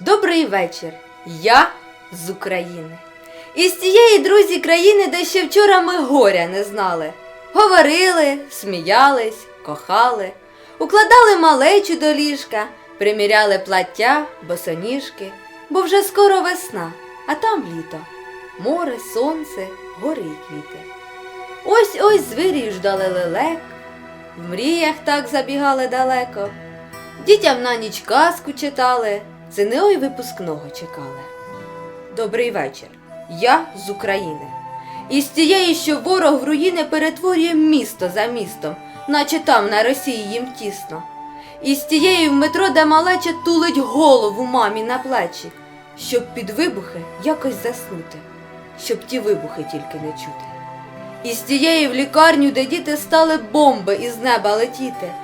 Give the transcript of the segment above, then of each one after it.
Добрий вечір. Я з України. Із тієї друзі країни, де ще вчора ми горя не знали. Говорили, сміялись, кохали, укладали малечу до ліжка, приміряли плаття, босоніжки, бо вже скоро весна, а там літо. Море, сонце, гори й квіти. Ось ось звірі ждали лелек, в мріях так забігали далеко. Дітям на ніч казку читали, сини ой випускного чекали. Добрий вечір. Я з України. Із тієї, що ворог в руїни перетворює місто за містом, наче там на Росії їм тісно. Із тієї в метро, де малеча тулить голову мамі на плечі, щоб під вибухи якось заснути, щоб ті вибухи тільки не чути. Із тієї в лікарню, де діти стали бомби із неба летіти.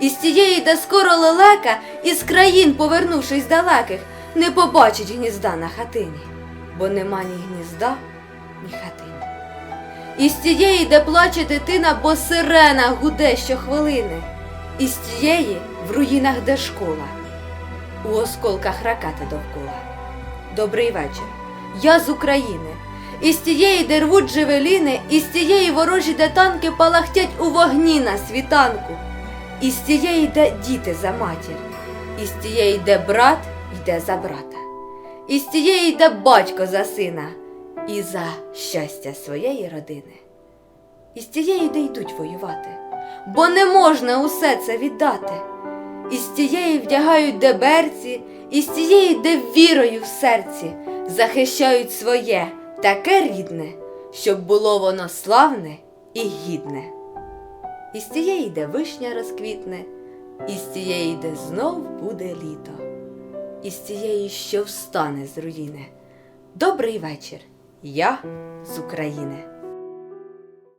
Із тієї, де скоро лелека, із країн, повернувшись далеких, не побачить гнізда на хатині, бо нема ні гнізда, ні хатини. Із тієї, де плаче дитина, бо сирена гуде щохвилини. Із тієї в руїнах, де школа, у осколках ракети довкола. Добрий вечір. Я з України. Із тієї, де рвуть джевеліни, із тієї ворожі, де танки палахтять у вогні на світанку. Із тієї, де діти за матір, із тієї, де брат йде за брата, із тієї, де батько за сина, і за щастя своєї родини, із тієї, де йдуть воювати, бо не можна усе це віддати. Із тієї вдягають де берці, із тієї, де вірою в серці захищають своє, таке рідне, щоб було воно славне і гідне. Із тієї де вишня розквітне, із тієї де знов буде літо, із тієї, що встане з руїни. Добрий вечір, я з України.